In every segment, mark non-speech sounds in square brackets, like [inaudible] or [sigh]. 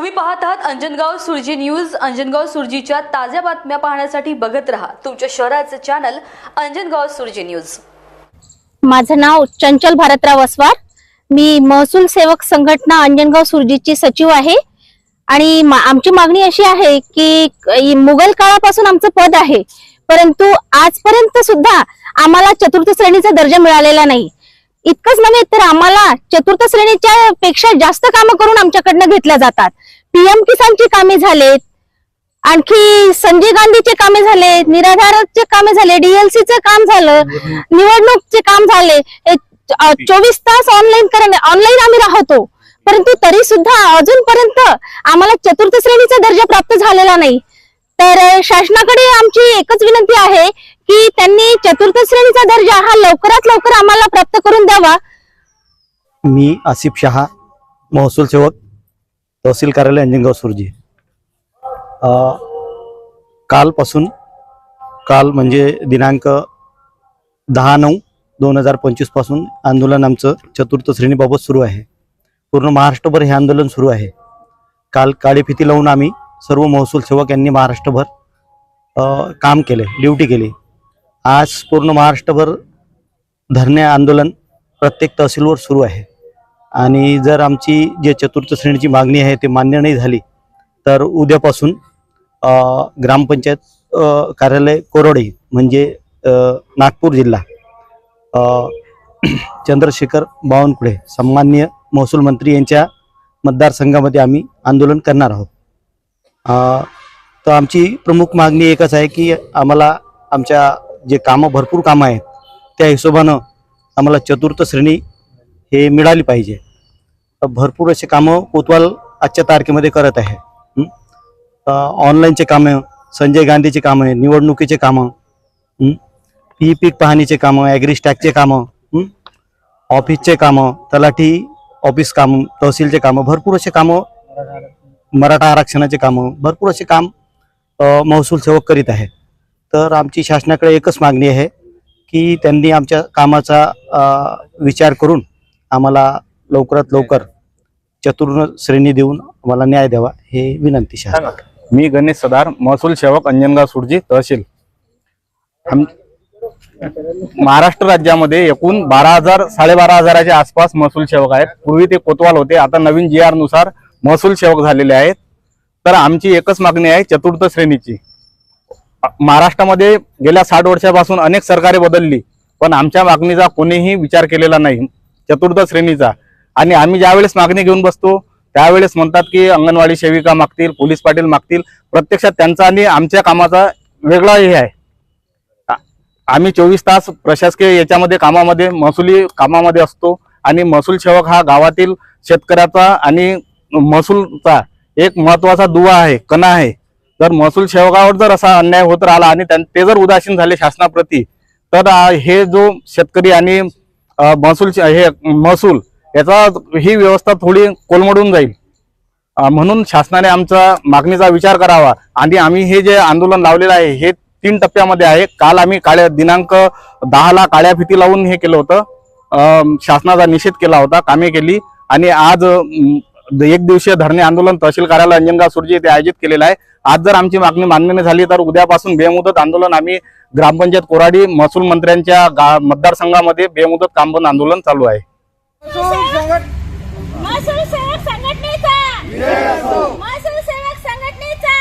तुम्ही पाहत आहात अंजनगाव सुरजी न्यूज. अंजनगाव सुरजीच्या ताज्या बातम्या पाहण्यासाठी बघत राहा तुमच्या शहराचं चॅनल अंजनगाव सुरजी न्यूज. माझं नाव चंचल भारतराव असवार. मी महसूल सेवक संघटना अंजनगाव सुरजीची सचिव आहे. आणि आमची मागणी अशी आहे की मुघल काळापासून आमचं पद आहे. परंतु आजपर्यंत सुद्धा आम्हाला चतुर्थ श्रेणीचा दर्जा मिळालेला नाही. इतकंच नव्हे तर आम्हाला चतुर्थ श्रेणीच्या पेक्षा जास्त कामं करून आमच्याकडनं घेतल्या जातात. पीएम किसानची कामे झालेत. आणखी संजय गांधीचे कामे झाले निराधारचे कामे झाले डीएलसीचे काम झालं निवडणूकचे काम झाले. चोवीस तास ऑनलाईन करणे ऑनलाईन आम्ही राहतो. परंतु तरी सुद्धा अजूनपर्यंत आम्हाला चतुर्थ श्रेणीचा दर्जा प्राप्त झालेला नाही. तर शासनाकडे आमची एकच विनंती आहे की त्यांनी चतुर्थ श्रेणीचा दर्जा हा लवकरात लवकर आम्हाला प्राप्त करून द्यावा. मी आसिफ शहा महसूल सेवक. तहसील कार्यालय अंजनगाव सुरजी. कालपासून काल म्हणजे दिनांक दहा नऊ दोन हजार पंचवीसपासून आंदोलन आमचं चतुर्थ श्रेणीबाबत सुरू आहे. पूर्ण महाराष्ट्रभर हे आंदोलन सुरू आहे. काल काळी फिती लावून आम्ही सर्व महसूल सेवक यांनी महाराष्ट्रभर काम केले ड्युटी केली. आज पूर्ण महाराष्ट्रभर धरणे आंदोलन प्रत्येक तहसीलवर सुरू आहे. आणि जर आमची जे चतुर्थ श्रेणीची मागणी आहे ते मान्य नाही झाली तर उद्यापासून ग्रामपंचायत कार्यालय कोरडे म्हणजे नागपूर जिल्हा [clears throat] चंद्रशेखर बावनकुळे सन्मान्य महसूल मंत्री यांच्या मतदारसंघामध्ये आम्ही आंदोलन करणार आहोत. तर आमची प्रमुख मागणी एकच आहे की आम्हाला आमच्या जे कामं भरपूर कामं आहेत त्या हिशोबानं आम्हाला चतुर्थ श्रेणी हे मिळाली पाहिजे. भरपूर असे कामं कोतवाल आजच्या तारखेमध्ये करत आहे. ऑनलाईनचे कामं संजय गांधीचे कामं निवडणुकीचे कामं पी पीक पाहणीचे कामं ॲग्रीस्टॅकचे कामं ऑफिसचे कामं तलाठी ऑफिस कामं तहसीलचे कामं भरपूर असे कामं मराठा आरक्षणाचे कामं भरपूर असे काम महसूल सेवक करीत आहे. तर आमची शासनाकडे एकच मागणी आहे की त्यांनी आमच्या कामाचा विचार करून आम्हाला लवकरात लवकर चतुर्थ श्रेणी देऊन आम्हाला न्याय द्यावा हे विनंती शासन मी गणेश सदार महसूल सेवक अंजनगाव सुरजी तहसील. महाराष्ट्र राज्यामध्ये एकूण बारा हजार साडेबारा हजाराच्या आसपास महसूल सेवक आहेत. पूर्वी ते कोतवाल होते आता नवीन जी आरनुसार महसूल सेवक झालेले आहेत. तर आमची एकच मागणी आहे चतुर्थ श्रेणीची. महाराष्ट्रामध्ये गेल्या साठ वर्षापासून अनेक सरकारे बदलली पण आमच्या मागणीचा कोणीही विचार केलेला नाही. चतुर्थ श्रेणीचा. आणि आम्ही ज्यावेळेस मागणी घेऊन बसतो त्यावेळेस म्हणतात की अंगणवाडी सेविका मागतील पोलीस पाटील मागतील. प्रत्यक्षात त्यांचा आणि आमच्या कामाचा वेगळा हे आहे. आम्ही चोवीस तास प्रशासकीय याच्यामध्ये कामामध्ये महसुली कामामध्ये असतो. आणि महसूल सेवक हा गावातील शेतकऱ्याचा आणि महसूलचा एक महत्त्वाचा दुवा आहे कणा आहे. जर महसूल सेवकावर जर असा अन्याय होत राहिला आणि त्यां- ते जर उदासीन झाले शासनाप्रती तर हे जो शेतकरी आणि महसूल हे महसूल. याचा ही व्यवस्था थोडी कोलमडून जाईल. म्हणून शासनाने आमचा मागणीचा विचार करावा. आणि आम्ही हे जे आंदोलन लावलेलं आहे हे तीन टप्प्यामध्ये आहे. काल आम्ही काळ्या दिनांक दहाला काळ्या फिती लावून हे केलं होतं. शासनाचा निषेध केला होता कामे केली. आणि आज एक दिवसीय धरणे आंदोलन तहसील कार्यालय अंजनगाव सुरजी येथे आयोजित केलेलं आहे. आज जर आमची मागणी मान्य नाही झाली तर उद्यापासून बेमुदत आंदोलन आम्ही ग्रामपंचायत कोराडी महसूल मंत्र्यांच्या गा- मतदारसंघामध्ये बेमुदत कामबंद आंदोलन चालू आहे. महसूल सेवक संघटनेचा महसूल सेवक संघटनेचा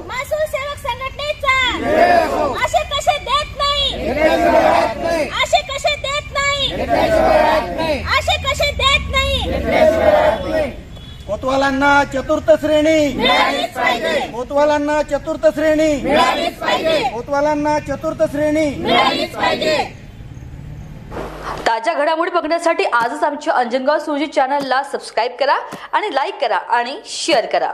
महसूल सेवक संघटनेचा असे कसे देत नाही असे कसे देत नाही असे कसे देत नाही कोतवालांना चतुर्थ श्रेणी. कोतवालांना चतुर्थ श्रेणी. कोतवालांना चतुर्थ श्रेणी. ताज्या घडामोडी बघण्यासाठी आजच आमच्या अंजनगाव सुरजी चॅनलला सबस्क्राईब करा आणि लाईक करा आणि शेअर करा.